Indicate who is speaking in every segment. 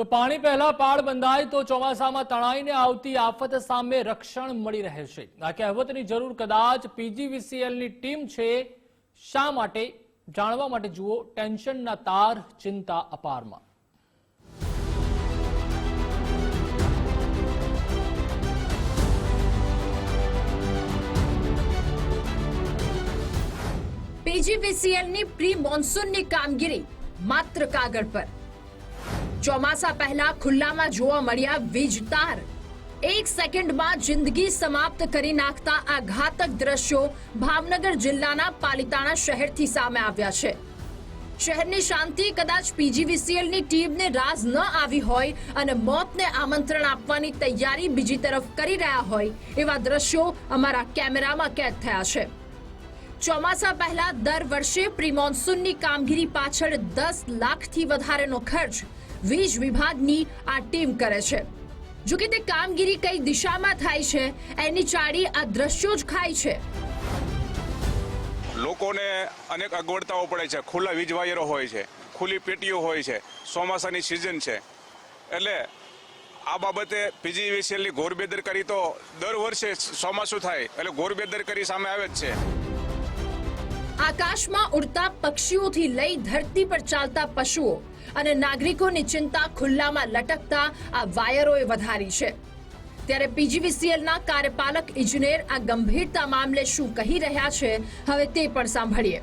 Speaker 1: તો પાણી પહેલા પાળ બંધાય તો ચોમાસામાં તણાઈને આવતી આફત સામે રક્ષણ મળી રહે છે. આ કહેવતની જરૂર કદાચ પીજીવીસીએલની ટીમ છે. શા માટે? જાણવા માટે જુઓ ટેન્શનના તાર ચિંતા અપારમાં.
Speaker 2: પીજીવીસીએલની પ્રી મોન્સૂનની કામગીરી માત્ર કાગળ પર. ચોમાસા પહેલા ખુલ્લામાં જોવા મળ્યા વીજ તાર. એક સેકન્ડમાં જિંદગી સમાપ્ત કરી નાખતા આ ઘાતક દ્રશ્યો ભાવનગર જિલ્લાના પાલિતાણા શહેરથી સામે આવ્યા છે. શહેરની શાંતિ કદાચ પીજીવીસીએલની ટીમને રાજ ન આવી હોય અને મોતને આમંત્રણ આપવાની તૈયારી બીજી તરફ કરી રહ્યા હોય, એવા દ્રશ્યો અમારા કેમેરામાં કેદ થયા છે. ચોમાસા પહેલા દર વર્ષે પ્રી મોન્સૂનની કામગીરી પાછળ દસ લાખથી વધારેનો ખર્ચ વીજ વિભાગની આ ટીમ કરે છે. જો કે તે કામગીરી કઈ દિશામાં થાય છે, એની ચાડી આ દ્રશ્યો જ ખાય છે.
Speaker 3: લોકોને અનેક અગવડતાઓ પડે છે. ખુલ્લા વીજ વાયરો હોય છે, ખુલ્લી પેટીઓ હોય છે, ચોમાસાની સિઝન છે. એટલે આ બાબતે પીજીવીસીએલની ઘોર બેદરકારી તો દર વર્ષે ચોમાસું થાય, એટલે ઘોર બેદરકારી સામે આવે જ છે.
Speaker 2: આકાશમાં ઉડતા પક્ષીઓથી લઈ ધરતી પર ચાલતા પશુઓ અને નાગરિકોની ચિંતા ખુલ્લામાં લટકતા આ વાયરોએ વધારી છે. ત્યારે પીજીવીસીએલના કાર્યપાલક ઇજનેર આ ગંભીરતા મામલે શું કહી રહ્યા છે, હવે તે પણ સાંભળીએ.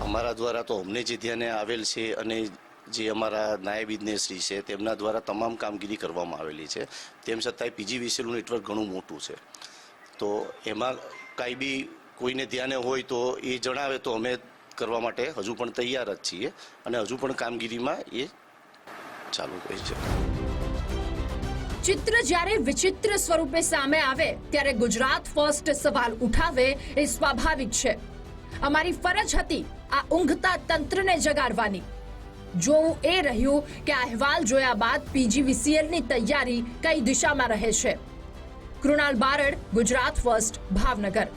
Speaker 4: અમારા દ્વારા તો અમને જે ધ્યાને આવેલ છે અને જે અમારા નાયબ ઇજનેરશ્રી છે, તેમના દ્વારા તમામ કામગીરી કરવામાં આવેલી છે. તેમ છતાંય પીજીવીસીએલનું નેટવર્ક ઘણું મોટું છે. તો એમાં કાંઈ બી કોઈને ધ્યાને હોય તો એ જણાવે તો અમે કરવા માટે હજુ પણ તૈયાર જ છીએ અને હજુ પણ કામગીરીમાં એ ચાલુ રહી છે.
Speaker 2: ચિત્ર જ્યારે વિચિત્ર સ્વરૂપે સામે આવે, ત્યારે ગુજરાત ફર્સ્ટ સવાલ ઉઠાવે એ સ્વાભાવિક છે. અમારી ફરજ હતી આ ઊંઘતા તંત્રને જગાડવાની. જોવું એ રહ્યું કે અહેવાલ જોયા બાદ પીજીવીસીએલની તૈયારી કઈ દિશામાં રહે છે? કૃણાલ બારડ ગુજરાત ફર્સ્ટ ભાવનગર.